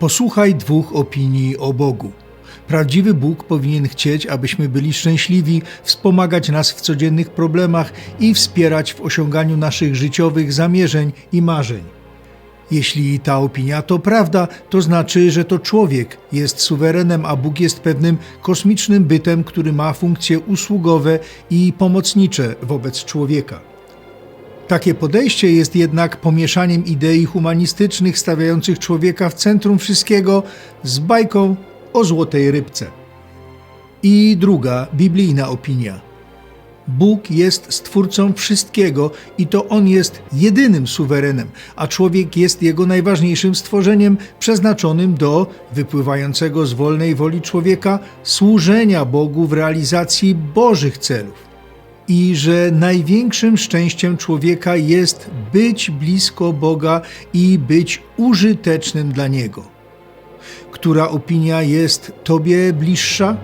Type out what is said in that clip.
Posłuchaj dwóch opinii o Bogu. Prawdziwy Bóg powinien chcieć, abyśmy byli szczęśliwi, wspomagać nas w codziennych problemach i wspierać w osiąganiu naszych życiowych zamierzeń i marzeń. Jeśli ta opinia to prawda, to znaczy, że to człowiek jest suwerenem, a Bóg jest pewnym kosmicznym bytem, który ma funkcje usługowe i pomocnicze wobec człowieka. Takie podejście jest jednak pomieszaniem idei humanistycznych stawiających człowieka w centrum wszystkiego z bajką o złotej rybce. I druga, biblijna opinia. Bóg jest stwórcą wszystkiego i to On jest jedynym suwerenem, a człowiek jest jego najważniejszym stworzeniem przeznaczonym do wypływającego z wolnej woli człowieka służenia Bogu w realizacji Bożych celów i że największym szczęściem człowieka jest być blisko Boga i być użytecznym dla Niego. Która opinia jest Tobie bliższa?